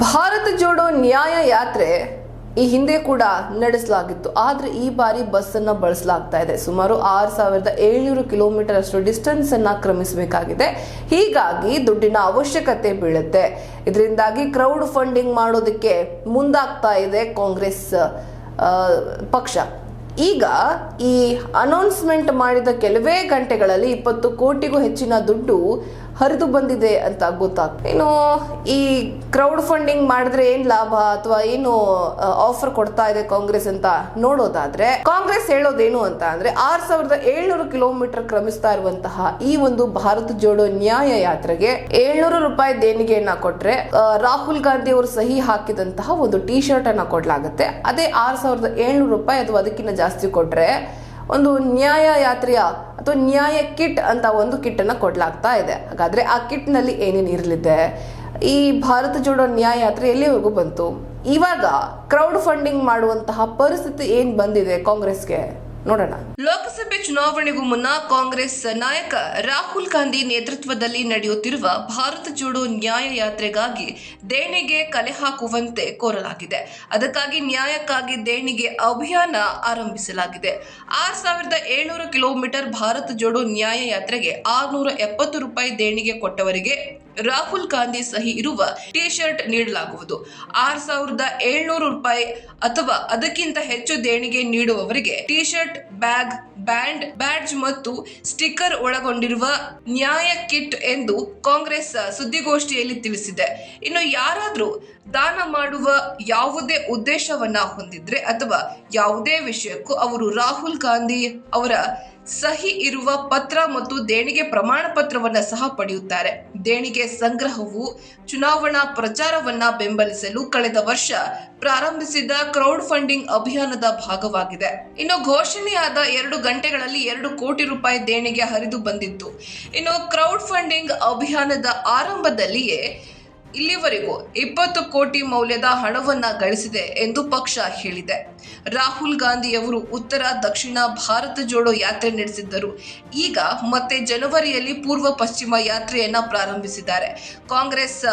ಭಾರತ ಜೋಡೋ ನ್ಯಾಯ ಯಾತ್ರೆ ಈ ಹಿಂದೆ ಕೂಡ ನಡೆಸಲಾಗಿತ್ತು. ಆದ್ರೆ ಈ ಬಾರಿ ಬಸ್ ಅನ್ನ ಬಳಸಲಾಗ್ತಾ ಇದೆ. ಸುಮಾರು ಆರು ಸಾವಿರದ ಏಳ್ನೂರು ಕಿಲೋಮೀಟರ್ ಅಷ್ಟು ಡಿಸ್ಟೆನ್ಸ್ ಅನ್ನ ಕ್ರಮಿಸಬೇಕಾಗಿದೆ. ಹೀಗಾಗಿ ದುಡ್ಡಿನ ಅವಶ್ಯಕತೆ ಬೀಳುತ್ತೆ. ಇದರಿಂದಾಗಿ ಕ್ರೌಡ್ ಫಂಡಿಂಗ್ ಮಾಡೋದಕ್ಕೆ ಮುಂದಾಗ್ತಾ ಇದೆ ಕಾಂಗ್ರೆಸ್ ಪಕ್ಷ. ಈಗ ಈ ಅನೌನ್ಸ್ಮೆಂಟ್ ಮಾಡಿದ ಕೆಲವೇ ಗಂಟೆಗಳಲ್ಲಿ ಇಪ್ಪತ್ತು ಕೋಟಿಗೂ ಹೆಚ್ಚಿನ ದುಡ್ಡು ಹರಿದು ಬಂದಿದೆ ಅಂತ ಗೊತ್ತಾಗ್ತದೆ ಇನ್ನು ಈ ಕ್ರೌಡ್ ಫಂಡಿಂಗ್ ಮಾಡಿದ್ರೆ ಏನ್ ಲಾಭ ಅಥವಾ ಏನು ಆಫರ್ ಕೊಡ್ತಾ ಇದೆ ಕಾಂಗ್ರೆಸ್ ಅಂತ ನೋಡೋದಾದ್ರೆ, ಕಾಂಗ್ರೆಸ್ ಹೇಳೋದೇನು ಅಂತ ಅಂದ್ರೆ ಆರ್ ಸಾವಿರದ ಏಳ್ನೂರು ಕಿಲೋಮೀಟರ್ ಕ್ರಮಿಸ್ತಾ ಇರುವಂತಹ ಈ ಒಂದು ಭಾರತ ಜೋಡೋ ನ್ಯಾಯ ಯಾತ್ರೆಗೆ ಏಳ್ನೂರು ರೂಪಾಯಿ ದೇಣಿಗೆಯನ್ನ ಕೊಟ್ರೆ ರಾಹುಲ್ ಗಾಂಧಿ ಅವರು ಸಹಿ ಹಾಕಿದಂತಹ ಒಂದು ಟಿ ಶರ್ಟ್ ಅನ್ನ ಕೊಡ್ಲಾಗುತ್ತೆ. ಅದೇ ಆರ್ ಸಾವಿರದ ಏಳ್ನೂರು ರೂಪಾಯಿ ಅಥವಾ ಅದಕ್ಕಿಂತ ಜಾಸ್ತಿ ಕೊಟ್ಟರೆ ಒಂದು ನ್ಯಾಯ ಯಾತ್ರೆಯ ಅಥವಾ ನ್ಯಾಯ ಕಿಟ್ ಅಂತ ಒಂದು ಕಿಟ್ಟನ್ನು ಕೊಡಲಾಗ್ತಾ ಇದೆ. ಹಾಗಾದರೆ ಆ ಕಿಟ್ನಲ್ಲಿ ಏನೇನು ಇರಲಿದೆ? ಈ ಭಾರತ ಜೋಡೋ ನ್ಯಾಯ ಯಾತ್ರೆ ಎಲ್ಲಿವರೆಗೂ ಬಂತು? ಇವಾಗ ಕ್ರೌಡ್ ಫಂಡಿಂಗ್ ಮಾಡುವಂತಹ ಪರಿಸ್ಥಿತಿ ಏನು ಬಂದಿದೆ ಕಾಂಗ್ರೆಸ್ಗೆ? ನೋಡೋಣ. ಲೋಕಸಭೆ ಚುನಾವಣೆಗೂ ಮುನ್ನ ಕಾಂಗ್ರೆಸ್ ನಾಯಕ ರಾಹುಲ್ ಗಾಂಧಿ ನೇತೃತ್ವದಲ್ಲಿ ನಡೆಯುತ್ತಿರುವ ಭಾರತ ಜೋಡೋ ನ್ಯಾಯ ಯಾತ್ರೆಗಾಗಿ ದೇಣಿಗೆ ಕಲೆ ಹಾಕುವಂತೆ ಕೋರಲಾಗಿದೆ. ಅದಕ್ಕಾಗಿ ನ್ಯಾಯಕ್ಕಾಗಿ ದೇಣಿಗೆ ಅಭಿಯಾನ ಆರಂಭಿಸಲಾಗಿದೆ. ಆರ್ ಸಾವಿರದ ಏಳ್ನೂರು ಕಿಲೋಮೀಟರ್ ಭಾರತ ಜೋಡೋ ನ್ಯಾಯ ಯಾತ್ರೆಗೆ ಆರ್ನೂರ ಎಪ್ಪತ್ತು ರೂಪಾಯಿ ದೇಣಿಗೆ ಕೊಟ್ಟವರಿಗೆ ರಾಹುಲ್ ಗಾಂಧಿ ಸಹಿ ಇರುವ ಟಿ ಶರ್ಟ್ ನೀಡಲಾಗುವುದು. ಆರ್ ಸಾವಿರದ ಏಳ್ನೂರು ರೂಪಾಯಿ ಅಥವಾ ಅದಕ್ಕಿಂತ ಹೆಚ್ಚು ದೇಣಿಗೆ ನೀಡುವವರಿಗೆ T shirt bag, band, badge ಮತ್ತು ಸ್ಟಿಕ್ಕರ್ ಒಳಗೊಂಡಿರುವ ನ್ಯಾಯ ಕಿಟ್ ಎಂದು ಕಾಂಗ್ರೆಸ್ ಸುದ್ದಿಗೋಷ್ಠಿಯಲ್ಲಿ ತಿಳಿಸಿದೆ. ಇನ್ನು ಯಾರಾದರೂ ದಾನ ಮಾಡುವ ಯಾವುದೇ ಉದ್ದೇಶವನ್ನ ಹೊಂದಿದ್ರೆ ಅಥವಾ ಯಾವುದೇ ವಿಷಯಕ್ಕೂ ಅವರು ರಾಹುಲ್ ಗಾಂಧಿ ಅವರ ಸಹಿ ಇರುವ ಪತ್ರ ಮತ್ತು ದೇಣಿಗೆ ಪ್ರಮಾಣ ಪತ್ರವನ್ನ ಸಹ ಪಡೆಯುತ್ತಾರೆ. ದೇಣಿಗೆ ಸಂಗ್ರಹವು ಚುನಾವಣಾ ಪ್ರಚಾರವನ್ನ ಬೆಂಬಲಿಸಲು ಕಳೆದ ವರ್ಷ ಪ್ರಾರಂಭಿಸಿದ ಕ್ರೌಡ್ ಫಂಡಿಂಗ್ ಅಭಿಯಾನದ ಭಾಗವಾಗಿದೆ. ಇನ್ನು ಘೋಷಣೆಯಾದ ಎರಡು ಗಂಟೆಗಳಲ್ಲಿ ಎರಡು ಕೋಟಿ ರೂಪಾಯಿ ದೇಣಿಗೆ ಹರಿದು ಬಂದಿತ್ತು. ಇನ್ನು ಕ್ರೌಡ್ ಫಂಡಿಂಗ್ ಅಭಿಯಾನದ ಆರಂಭದಲ್ಲಿಯೇ ಇಲ್ಲಿವರೆಗೂ ಇಪ್ಪತ್ತು ಕೋಟಿ ಮೌಲ್ಯದ ಹಣವನ್ನ ಗಳಿಸಿದೆ ಎಂದು ಪಕ್ಷ ಹೇಳಿದೆ. ರಾಹುಲ್ ಗಾಂಧಿಯವರು ಉತ್ತರ, ದಕ್ಷಿಣ ಭಾರತ ಜೋಡೋ ಯಾತ್ರೆ ನಡೆಸಿದ್ದರು. ಈಗ ಮತ್ತೆ ಜನವರಿಯಲ್ಲಿ ಪೂರ್ವ ಪಶ್ಚಿಮ ಯಾತ್ರೆಯನ್ನ ಪ್ರಾರಂಭಿಸಿದ್ದಾರೆ. ಕಾಂಗ್ರೆಸ್